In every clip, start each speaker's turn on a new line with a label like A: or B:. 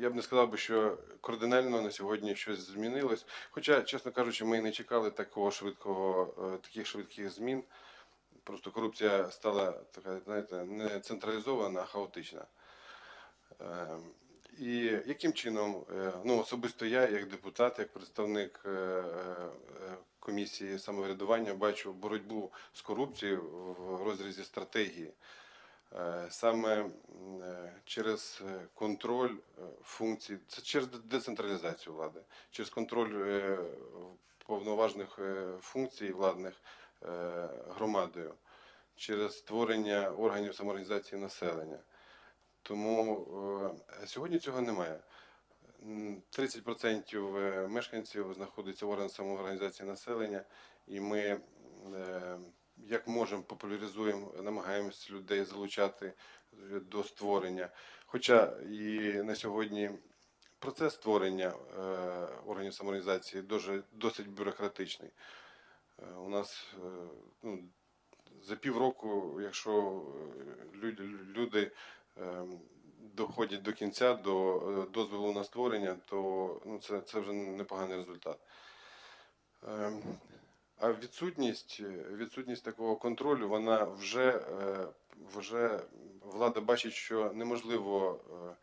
A: Я б не сказав би, що кардинально на сьогодні щось змінилось. Хоча, чесно кажучи, ми і не чекали такого швидкого, е, таких швидких змін. Просто корупція стала така, знаєте, не централізована, а хаотична. Е, І яким чином, е, ну особисто я, як депутат, як представник е, комісії самоврядування, бачу боротьбу з корупцією в розрізі стратегії. Саме через е, контроль е, функцій, це через децентралізацію влади, через контроль е, повноважних функцій владних громадою, через створення органів самоорганізації населення. Тому сьогодні цього немає. 30% е, мешканців знаходиться в органах самоорганізації населення, і ми як можемо популяризуємо, намагаємося людей залучати е, до створення. Хоча і на сьогодні процес створення е, органів самоорганізації дуже досить бюрократичний. Е, У нас е, ну, за півроку, якщо е, люди, люди ем, доходять до кінця, до е, дозволу на створення, то ну, це, це вже непоганий результат. Ем, А відсутність, відсутність такого контролю, вона вже, е, вже влада бачить, що неможливо е,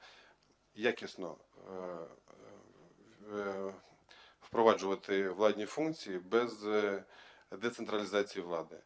A: якісно е, е, впроваджувати владні функції без е, децентралізації влади.